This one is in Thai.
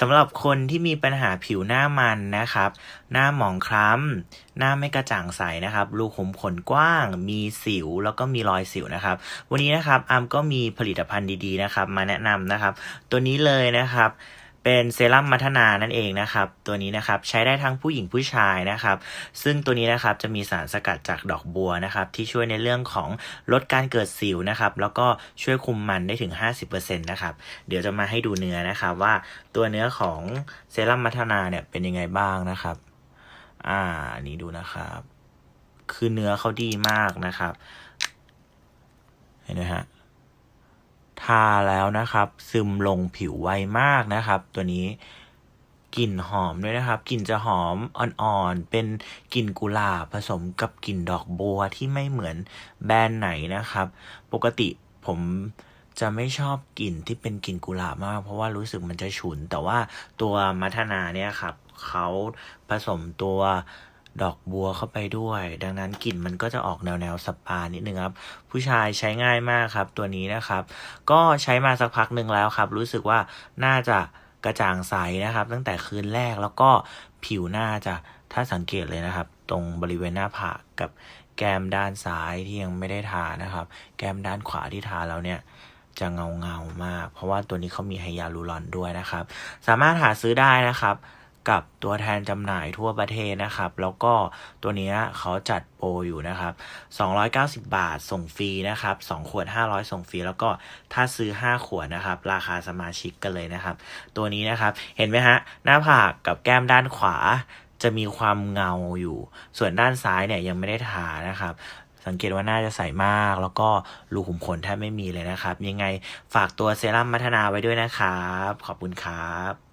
สำหรับคนที่มีปัญหาผิวหน้ามันนะครับ หน้าหมองคล้ำ หน้าไม่กระจ่างใสนะครับ รูขุมขนกว้าง มีสิว แล้วก็มีรอยสิวนะครับ วันนี้นะครับอาร์มก็มีผลิตภัณฑ์ดีๆนะครับ มาแนะนำนะครับ ตัวนี้เลยนะครับ เป็นเซรั่มมัทนานั่นเองนะครับ ตัวนี้นะครับใช้ได้ทั้งผู้หญิงผู้ชายนะครับ ซึ่งตัวนี้นะครับจะมีสารสกัดจากดอกบัวนะครับ ที่ช่วยในเรื่องของลดการเกิดสิวนะครับ แล้วก็ช่วยคุมมันได้ถึง 50%นะครับ เดี๋ยวจะมาให้ดูเนื้อนะครับว่าตัวเนื้อของเซรั่มมัทนาเนี่ยเป็นยังไงบ้างนะครับ อ่านี้ดูนะครับ คือเนื้อเขาดีมากนะครับ เห็นไหมฮะาแล้วนะครับ ซึมลงผิวไวมากนะครับ ตัวนี้กลิ่นหอมด้วยนะครับกลิ่นจะหอมอ่อนๆเป็นกลิ่นกุหลาบผสมกับกลิ่นดอกบัวที่ไม่เหมือนแบรนด์ไหนนะครับ ปกติผมจะไม่ชอบกลิ่นที่เป็นกลิ่นกุหลาบมาก เพราะว่ารู้สึกมันจะฉุน แต่ว่าตัวมัทนาเนี่ยครับเขาผสมตัว ดอกบัวเข้าไปด้วย ดังนั้นกลิ่นมันก็จะออกแนวแนวสปานิดนึงครับ ผู้ชายใช้ง่ายมากครับตัวนี้นะครับ ก็ใช้มาสักพักหนึ่งแล้วครับ รู้สึกว่าน่าจะกระจ่างใสนะครับ ตั้งแต่คืนแรกแล้วก็ผิวหน้าจะถ้าสังเกตเลยนะครับ ตรงบริเวณหน้าผากกับแก้มด้านซ้ายที่ยังไม่ได้ทานะครับ แก้มด้านขวาที่ทาแล้วเนี่ยจะเงาเงามาก เพราะว่าตัวนี้เขามีไฮยาลูรอนด้วยนะครับ สามารถหาซื้อได้นะครับ กับตัวแทนจำหน่ายทั่วประเทศนะครับ แล้วก็ตัวนี้เขาจัดโปรอยู่นะครับ 290 บาทส่งฟรีนะครับ 2 ขวด 500 ส่งฟรี แล้วก็ถ้าซื้อ 5 ขวดนะครับ ราคาสมาชิกกันเลยนะครับ ตัวนี้นะครับ เห็นไหมฮะ หน้าผากกับแก้มด้านขวาจะมีความเงาอยู่ ส่วนด้านซ้ายเนี่ยยังไม่ได้ทานะครับสังเกตว่าน่าจะใสมาก แล้วก็รูขุมขนแทบไม่มีเลยนะครับ ยังไงฝากตัวเซรั่มมัทนาไว้ด้วยนะครับ ขอบคุณครับ